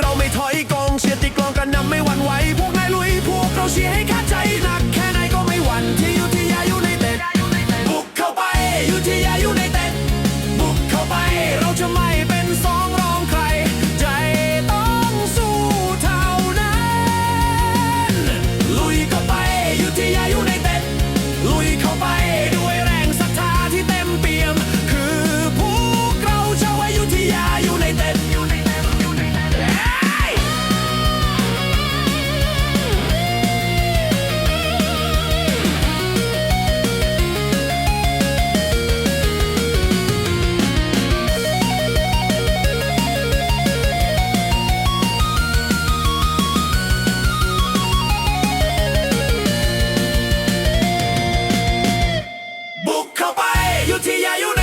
เราไม่ถอยกองเชียร์ติกลองกันนำไม่หวั่นไหวพวกนายลุยพวกเราเชียร์ให้ข้าใจหนักแค่ไหนก็ไม่หวั่นที่ you, Tia, you